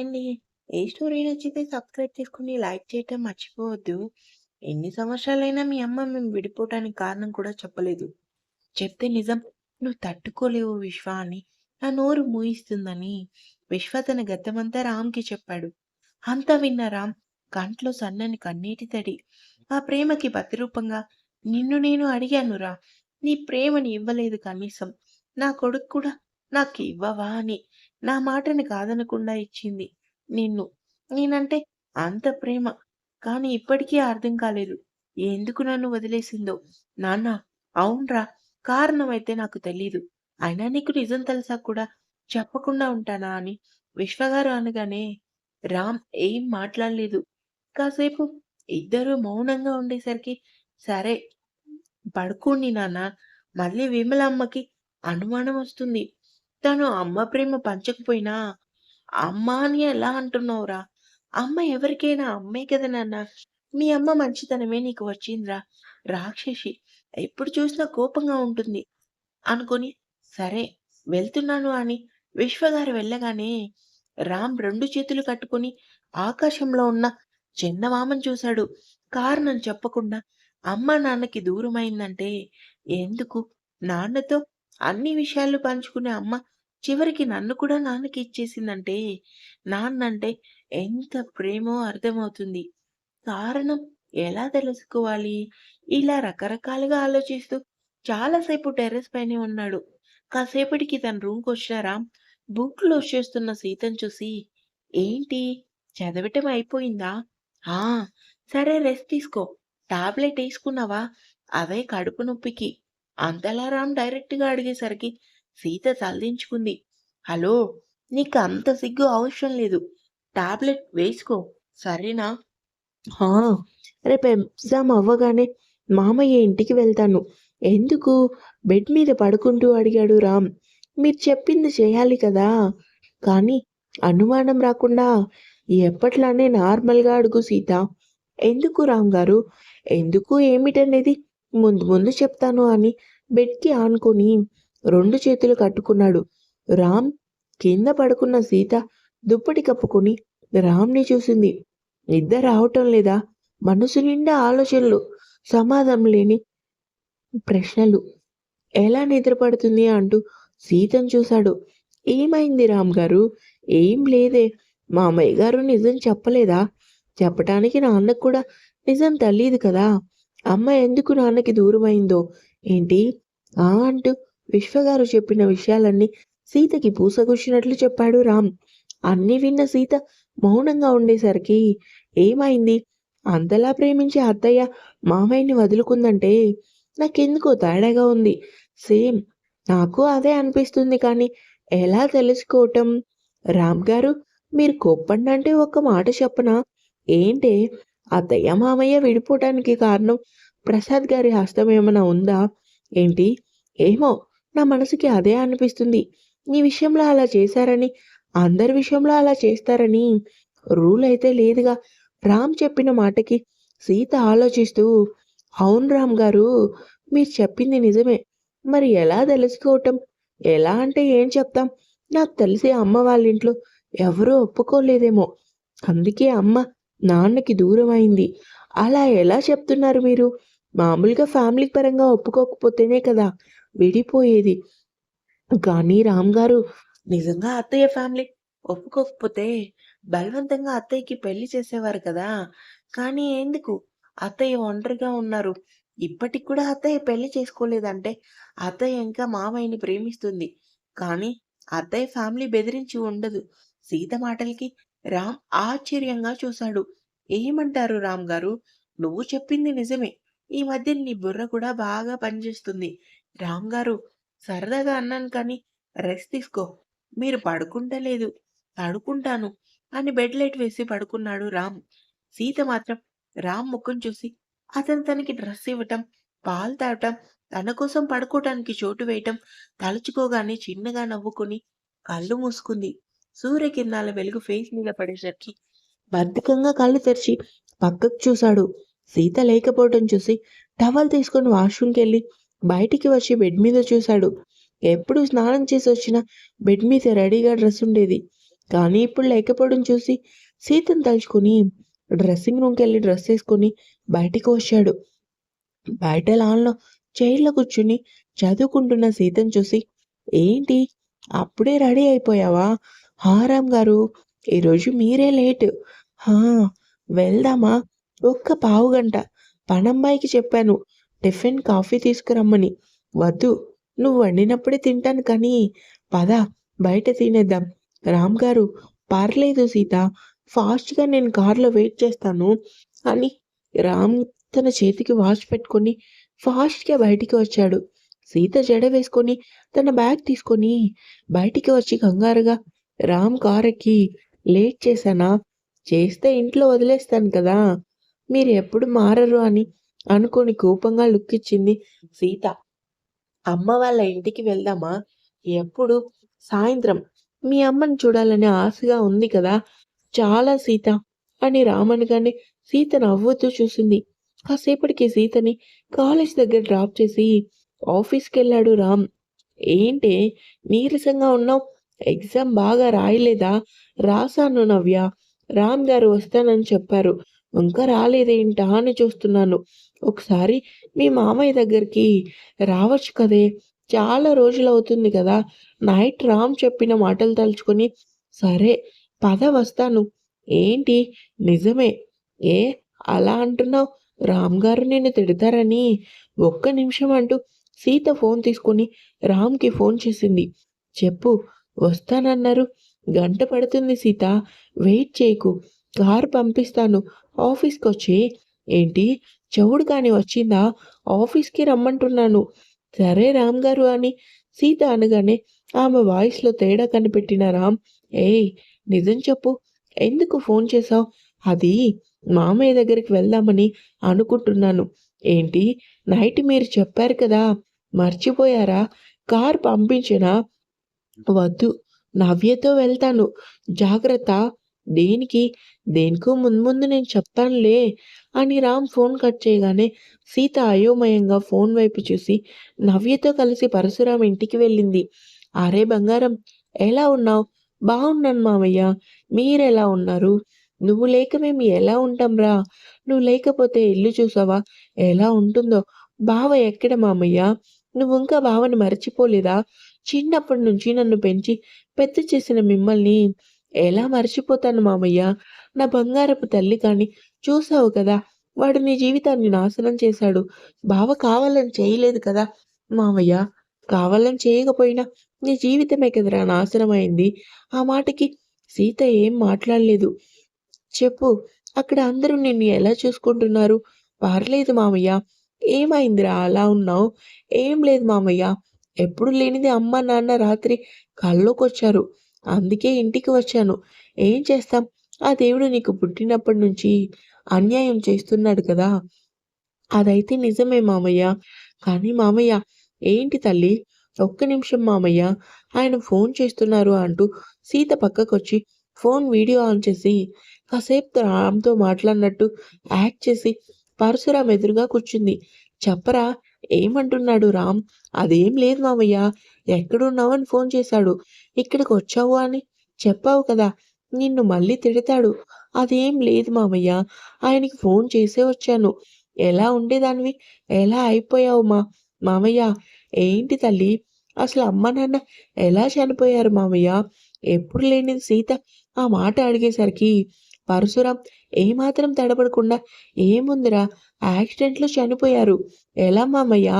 అండి. ఏ స్టోరీ నచ్చితే సబ్స్క్రైబ్ చేసుకొని, లైక్ చేయటం మర్చిపోవద్దు. ఎన్ని సంవత్సరాలైనా మీ అమ్మ మేము విడిపోవటానికి కారణం కూడా చెప్పలేదు. చెప్తే నిజం నువ్వు తట్టుకోలేవు విశ్వ అని నా నోరు మూయిస్తుందని విశ్వ తన గతమంతా రామ్‌కి చెప్పాడు. అంతా విన్న రామ్ కంట్లో సన్నని కన్నీటి తడి. ఆ ప్రేమకి ప్రతిరూపంగా నిన్ను నేను అడిగానురా! నీ ప్రేమని ఇవ్వలేదు కనీసం. నా కొడుకు కూడా నాకు ఇవ్వవా అని నా మాటని కాదనకుండా ఇచ్చింది నిన్ను. నేనంటే అంత ప్రేమ. కానీ ఇప్పటికీ అర్థం కాలేదు. ఎందుకు నన్ను వదిలేసిందో. నాన్న అవునురా! కారణమైతే నాకు తెలీదు. అయినా నీకు నిజం తెలుసా కూడా చెప్పకుండా ఉంటానా అని విశ్వగారు అనగానే రామ్ ఏం మాట్లాడలేదు. కాసేపు ఇద్దరూ మౌనంగా ఉండేసరికి సరే పడుకోండి నాన్న మళ్ళీ విమలమ్మకి అనుమానం వస్తుంది. తను అమ్మ ప్రేమ పంచకపోయినా అమ్మ అని ఎలా అంటున్నావురా? అమ్మ ఎవరికైనా అమ్మే కదా నాన్న మీ అమ్మ మంచితనమే నీకు వచ్చిందిరా. రాక్షసి. ఎప్పుడు చూసినా కోపంగా ఉంటుంది. అనుకొని సరే వెళ్తున్నాను అని విశ్వగారు వెళ్ళగానే రామ్ రెండు చేతులు కట్టుకొని ఆకాశంలో ఉన్న చిన్నమామను చూశాడు. కారణం చెప్పకుండా అమ్మ నాన్నకి దూరమైందంటే ఎందుకు? నాన్నతో అన్ని విషయాలు పంచుకునే అమ్మ చివరికి నన్ను కూడా నాన్నకి ఇచ్చేసిందంటే నాన్నంటే ఎంత ప్రేమో అర్థమవుతుంది. కారణం ఎలా తెలుసుకోవాలి? ఇలా రకరకాలుగా ఆలోచిస్తూ చాలాసేపు టెర్రస్ పైనే ఉన్నాడు. కాసేపటికి తన రూమ్కి రామ్ బుక్ క్లోజ్ చేస్తున్న సీతను చూసి ఏంటి? చదవటం అయిపోయిందా? ఆ! సరే రెస్ట్ తీసుకో. టాబ్లెట్ వేసుకున్నావా అవే కడుపు నొప్పికి. అంతలా రామ్ డైరెక్ట్‌గా అడిగేసరికి సీత తలదించుకుంది. హలో! నీకు అంత సిగ్గు అవసరం లేదు. టాబ్లెట్ వేసుకో. సరేనా? రేపు ఎగ్జామ్ అవ్వగానే మామయ్య ఇంటికి వెళ్తాను. ఎందుకు? బెడ్ మీద పడుకుంటూ అడిగాడు రామ్. మీరు చెప్పింది చేయాలి కదా! కానీ అనుమానం రాకుండా ఎప్పట్లానే నార్మల్‌గా అడుగు సీత. ఎందుకు రామ్ గారు ఎందుకు ఏమిటనేది ముందు ముందు చెప్తాను అని బెడ్‌కి ఆనుకొని రెండు చేతులు కట్టుకున్నాడు. రామ్ కింద పడుకున్న సీత దుప్పటి కప్పుకొని రామ్‌ని చూసింది. నిద్ర రావటం లేదా? మనసు నిండా ఆలోచనలు. సమాధానం లేని ప్రశ్నలు. ఎలా నిద్రపడుతుంది అంటూ సీతను చూశాడు. ఏమైంది రామ్ గారు ఏం లేదే. మామయ్య గారు నిజం చెప్పలేదా? చెప్పటానికి నాన్నకు కూడా నిజం తెలియదు కదా! అమ్మ ఎందుకు నాన్నకి దూరమైందో. ఏంటి? ఆ! అంటూ విశ్వగారు చెప్పిన విషయాలన్నీ సీతకి పూసగుచ్చినట్లు చెప్పాడు రామ్. అన్ని విన్న సీత మౌనంగా ఉండేసరికి ఏమైంది? అంతలా ప్రేమించే అత్తయ్య మామయ్యని వదులుకుందంటే నాకెందుకో తేడాగా ఉంది. సేమ్ నాకు అదే అనిపిస్తుంది కానీ ఎలా తెలుసుకోవటం? రామ్ గారు మీరు కోప్పడనంటే ఒక్క మాట చెప్పనా? ఏంటే? అత్తయ్య, మామయ్య విడిపోవటానికి కారణం ప్రసాద్ గారి హస్తం ఏమైనా ఉందా? ఏంటి? ఏమో నా మనసుకి అదే అనిపిస్తుంది. నీ విషయంలో అలా చేశారని, అందరి విషయంలో అలా చేస్తారని రూల్ అయితే లేదుగా. రామ్ చెప్పిన మాటకి సీత ఆలోచిస్తూ అవును రామ్ గారు మీరు చెప్పింది నిజమే. మరి ఎలా తెలుసుకోవటం? ఎలా అంటే ఏం చెప్తాం? నాకు తెలిసి అమ్మ వాళ్ళ ఇంట్లో ఎవరూ ఒప్పుకోలేదేమో. అందుకే అమ్మ నాన్నకి దూరం అయింది అలా ఎలా చెప్తున్నారు మీరు? మామూలుగా ఫ్యామిలీ పరంగా ఒప్పుకోకపోతేనే కదా విడిపోయేది. కానీ రామ్ గారు నిజంగా అత్తయ్య ఫ్యామిలీ ఒప్పుకోకపోతే బలవంతంగా అత్తయ్యకి పెళ్ళి చేసేవారు కదా! కానీ ఎందుకు? అత్తయ్య ఒంటరిగా ఉన్నారు. ఇప్పటికి కూడా అత్తయ్య పెళ్ళి చేసుకోలేదంటే అత్తయ్య ఇంకా మామయ్యని ప్రేమిస్తుంది. కానీ అత్తయ్య ఫ్యామిలీ బెదిరించి ఉండదు. సీత మాటలకి రామ్ ఆశ్చర్యంగా చూశాడు. ఏమంటారు రామ్ గారు నువ్వు చెప్పింది నిజమే. ఈ మధ్య నీ బుర్ర కూడా బాగా పనిచేస్తుంది. రామ్‌గారు సరదాగా అన్నాను కానీ రెస్ట్ తీసుకో. మీరు పడుకుంటలేదు. పడుకుంటాను అని బెడ్ లైట్ వేసి పడుకున్నాడు రామ్. సీత మాత్రం రామ్ ముఖం చూసి అతను తనకి డ్రెస్ ఇవ్వటం, పాలు తాగటం, తన కోసం పడుకోవటానికి చోటు వేయటం తలుచుకోగానే చిన్నగా నవ్వుకుని కళ్ళు మూసుకుంది. సూర్యకిరణాల వెలుగు ఫేస్ మీద పడేసరికి బద్ధకంగా కళ్ళు తెరిచి పక్కకు చూశాడు. సీత లేకపోవటం చూసి టవల్ తీసుకొని వాష్‌రూమ్‌కెళ్ళి బయటికి వచ్చి బెడ్ మీద చూశాడు. ఎప్పుడు స్నానం చేసి వచ్చిన బెడ్ మీద రెడీగా డ్రెస్ ఉండేది. కానీ ఇప్పుడు లేకపోవడం చూసి సీతను తలుచుకొని డ్రెస్సింగ్ రూమ్కి వెళ్ళి డ్రెస్ వేసుకొని బయటికి వచ్చాడు బయట లాన్లో చైర్లో కూర్చుని చదువుకుంటున్న సీతను చూసి ఏంటి అప్పుడే రెడీ అయిపోయావా హారాం గారు ఈరోజు మీరే లేట్. హా వెళ్దామా? ఒక్క పావు గంట. పనమ్మాయికి చెప్పాను టిఫిన్ కాఫీ తీసుకురమ్మని. వద్దు నువ్వు వండినప్పుడే తింటాను కానీ పద బయట తినేద్దాం. రామ్ గారు పర్లేదు సీత ఫాస్ట్గా నేను కార్లో వెయిట్ చేస్తాను. అని రామ్ తన చేతికి వాచ్ పెట్టుకొని ఫాస్ట్గా బయటికి వచ్చాడు. సీత జడ వేసుకొని తన బ్యాగ్ తీసుకొని బయటికి వచ్చి కంగారుగా రామ్ కార్ లేట్ చేశానా? చేస్తే ఇంట్లో వదిలేస్తాను కదా. మీరు ఎప్పుడు మారరు అని అనుకొని కోపంగా లుక్ ఇచ్చింది సీత. అమ్మ వాళ్ళ ఇంటికి వెళ్దామా? ఎప్పుడు? సాయంత్రం. మీ అమ్మని చూడాలని ఆశగా ఉంది కదా. చాలా సీత అని రామనగానే సీత నవ్వుతూ చూసింది. కాసేపటికి సీతని కాలేజ్ దగ్గర డ్రాప్ చేసి ఆఫీస్కి వెళ్ళాడు రామ్. ఏంటి? నీరసంగా ఉన్నావు? ఎగ్జామ్ బాగా రాయలేదా? రాశాను నవ్య. రామ్ గారు వస్తానని చెప్పారు. ఇంకా రాలేదేంటా అని చూస్తున్నాను. ఒకసారి మీ మామయ్య దగ్గరికి రావచ్చు కదే. చాలా రోజులు అవుతుంది కదా. నైట్ రామ్ చెప్పిన మాటలు తలుచుకొని సరే పద వస్తాను. ఏంటి? నిజమే. ఏ అలా అంటున్నావు? రామ్ గారు నిన్ను తిడతారని ఒక్క నిమిషం అంటూ సీత ఫోన్ తీసుకొని రామ్కి ఫోన్ చేసింది. చెప్పు వస్తానన్నారు. గంట పడుతుంది సీత. వెయిట్ చేయకు. కార్ పంపిస్తాను. ఆఫీస్కి వచ్చి ఏంటి? చెవుడు కానీ వచ్చిందా? ఆఫీస్కి రమ్మంటున్నాను. సరే రామ్ గారు అని. సీత అనగానే ఆమె వాయిస్లో తేడా కనిపెట్టిన రామ్ ఏయ్ నిజం చెప్పు. ఎందుకు ఫోన్ చేశావు? అది మామయ్య దగ్గరికి వెళ్దామని అనుకుంటున్నాను. ఏంటి? నైట్ మీరు చెప్పారు కదా. మర్చిపోయారా? కార్ పంపించినా? వద్దు. నవ్యతో వెళ్తాను. జాగ్రత్త. దేనికి? దేనికో ముందు ముందు నేను చెప్తానులే అని రామ్ ఫోన్ కట్ చేయగానే సీత అయోమయంగా ఫోన్ వైపు చూసి నవ్యతో కలిసి పరశురాం ఇంటికి వెళ్ళింది. అరే బంగారం ఎలా ఉన్నావు? బాగున్నాను మామయ్య. మీరెలా ఉన్నారు? నువ్వు లేక మేము ఎలా ఉంటాం రా? నువ్వు లేకపోతే ఇల్లు చూసావా? ఎలా ఉంటుందో? బావ ఎక్కడ మామయ్య? నువ్వు ఇంకా బావని మర్చిపోలేదా? చిన్నప్పటి నుంచి నన్ను పెంచి పెద్ద చేసిన మిమ్మల్ని ఎలా మర్చిపోతాను మామయ్య? నా బంగారపు తల్లి కాని చూసావు కదా వాడు నీ జీవితాన్ని నాశనం చేశాడు. బావ కావాలని చేయలేదు కదా మామయ్య? కావాలని చేయకపోయినా నీ జీవితమే కదరా నాశనం అయింది ఆ మాటకి సీత ఏం మాట్లాడలేదు. చెప్పు అక్కడ అందరూ నిన్ను ఎలా చూసుకుంటున్నారు? పర్లేదు మామయ్య. ఏమైందిరా అలా ఉన్నావు? ఏం లేదు మామయ్య. ఎప్పుడు లేనిది అమ్మ నాన్న రాత్రి కల్లోకొచ్చారు. అందుకే ఇంటికి వచ్చాను. ఏం చేస్తాం? ఆ దేవుడు నీకు పుట్టినప్పటి నుంచి అన్యాయం చేస్తున్నాడు కదా. అదైతే నిజమే మామయ్య. కానీ మామయ్య ఏంటి తల్లి? ఒక్క నిమిషం మామయ్య. ఆయన ఫోన్ చేస్తున్నారు అంటూ సీత పక్కకొచ్చి ఫోన్ వీడియో ఆన్ చేసి కాసేపు రామ్తో మాట్లాడినట్టు యాక్ట్ చేసి పరశురాం ఎదురుగా కూర్చుంది. చెప్పరా ఏమంటున్నాడు రామ్? అదేం లేదు మామయ్య ఎక్కడున్నావని ఫోన్ చేశాడు. ఇక్కడికి వచ్చావు అని చెప్పావు కదా. నిన్ను మళ్ళీ తిడతాడు. అదేం లేదు మామయ్య ఆయనకి ఫోన్ చేసే వచ్చాను. ఎలా ఉండేదానివి? ఎలా అయిపోయావు మా? మామయ్య ఏంటి తల్లి? అసలు అమ్మ నాన్న ఎలా చనిపోయారు మామయ్య ఎప్పుడు లేనిది సీత? ఆ మాట అడిగేసరికి పరశురాం ఏమాత్రం తడబడకుండా ఏముందిరా యాక్సిడెంట్లో చనిపోయారు. ఎలా మామయ్య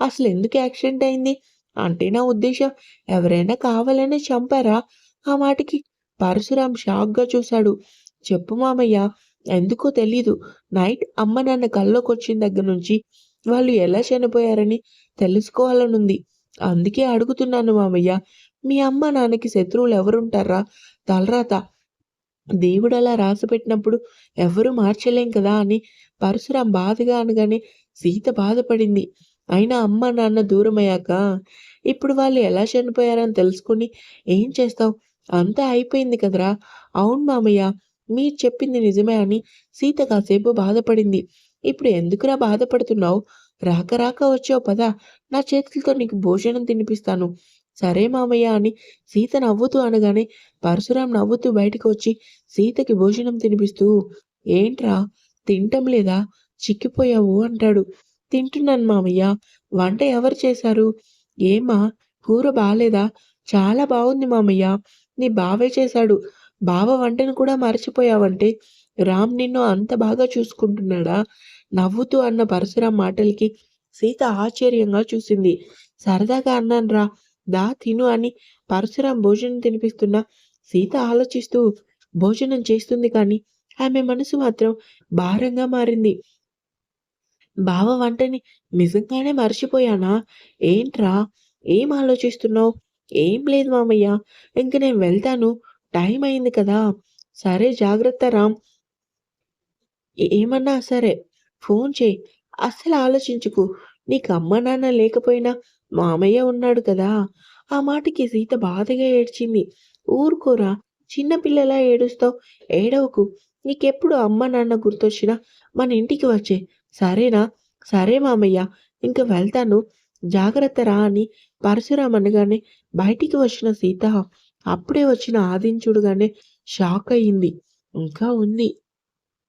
అసలు ఎందుకు యాక్సిడెంట్ అయింది? అంటే నా ఉద్దేశం ఎవరైనా కావాలనే చంపారా? ఆ మాటకి పరశురాం షాక్గా చూశాడు. చెప్పు మామయ్య ఎందుకో తెలీదు. నైట్ అమ్మ నాన్న కల్లోకి వచ్చిన దగ్గర నుంచి వాళ్ళు ఎలా చనిపోయారని తెలుసుకోవాలనుంది. అందుకే అడుగుతున్నాను మామయ్య మీ అమ్మ నాన్నకి శత్రువులు ఎవరుంటారా? తలరాత దేవుడు అలా రాసిపెట్టినప్పుడు ఎవరు మార్చలేం కదా అని పరశురాం బాధగా అనగానే సీత బాధపడింది. అయినా అమ్మ నాన్న దూరమయ్యాక ఇప్పుడు వాళ్ళు ఎలా చనిపోయారని తెలుసుకుని ఏం చేస్తావు? అంతా అయిపోయింది కదరా. అవును మామయ్య మీరు చెప్పింది నిజమే అని సీత కాసేపు బాధపడింది. ఇప్పుడు ఎందుకురా బాధపడుతున్నావు? రాక రాక వచ్చావు పదా. నా చేతులతో నీకు భోజనం తినిపిస్తాను. సరే మామయ్య అని సీత నవ్వుతూ అనగానే పరశురాం నవ్వుతూ బయటకు వచ్చి సీతకి భోజనం తినిపిస్తూ ఏంట్రా తింటం లేదా? చిక్కిపోయావు అంటాడు. తింటున్నాను మామయ్య వంట ఎవరు చేశారు? ఏమా కూర బాగాలేదా చాలా బాగుంది మామయ్య. నీ బావే చేశాడు. బావ వంటను కూడా మర్చిపోయావంటే రామ్ నిన్ను అంత బాగా చూసుకుంటున్నాడా? నవ్వుతూ అన్న పరశురాం మాటలకి సీత ఆశ్చర్యంగా చూసింది. సరదాగా అన్నాన్రా. దా తిను అని పరశురాం భోజనం తినిపిస్తున్న. సీత ఆలోచిస్తూ భోజనం చేస్తుంది కానీ ఆమె మనసు మాత్రం భారంగా మారింది. బావ వంటని నిజంగానే మర్చిపోయానా? ఏంట్రా? ఏం ఆలోచిస్తున్నావు? ఏం లేదు మామయ్య. ఇంక నేను వెళ్తాను. టైం అయింది కదా. సరే జాగ్రత్త రామ్. ఏమన్నా సరే ఫోన్ చేయి. అస్సలు ఆలోచించుకు. నీకు అమ్మ నాన్న లేకపోయినా మామయ్య ఉన్నాడు కదా. ఆ మాటకి సీత బాధగా ఏడ్చింది. ఊరుకోరా చిన్నపిల్లలా ఏడుస్తావు? ఏడవకు. నీకెప్పుడు అమ్మ నాన్న గుర్తొచ్చినా మన ఇంటికి వచ్చే. సరేనా? సరే మామయ్య ఇంక వెళ్తాను. జాగ్రత్త రా అని పరశురామ్ అనగానే బయటికి వచ్చిన సీత అప్పుడే వచ్చిన ఆదిని చూడగానే షాక్ అయింది ఇంకా ఉంది.